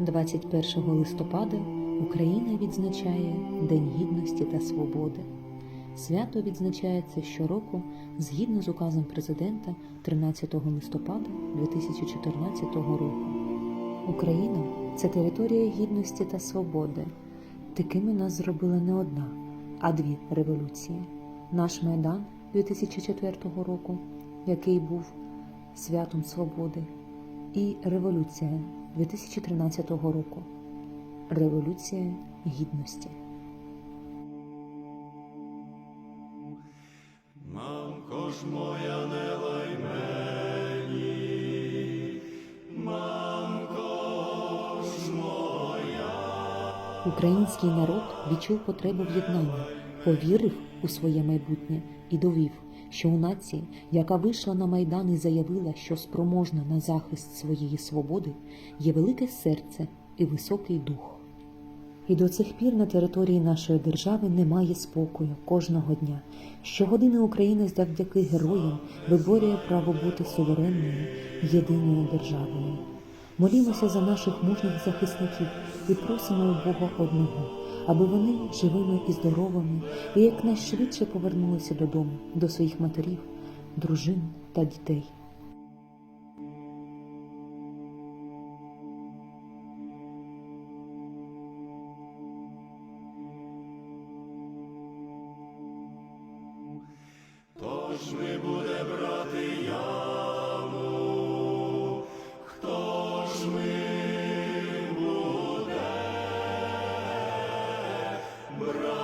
21 листопада Україна відзначає День Гідності та Свободи. Свято відзначається щороку згідно з указом президента 13 листопада 2014 року. Україна це територія гідності та свободи. Такими нас зробила не одна, а дві революції. Наш Майдан 2004 року, який був святом свободи, і революція 2013 року. Революція гідності. Мамко ж моя не лай мені, мамко ж моя. Український народ відчув потребу в єднанні, повірив у своє майбутнє і довів, що у нації, яка вийшла на майдан і заявила, що спроможна на захист своєї свободи, є велике серце і високий дух. І до цих пір на території нашої держави немає спокою кожного дня. Щогодини Україна завдяки героям виборює право бути суверенною, єдиною державою. Молімося за наших мужніх захисників і просимо у Бога одного, аби вони живими і здоровими і якнайшвидше повернулися додому, до своїх матерів, дружин та дітей. Тож ми буде брати я Bravo.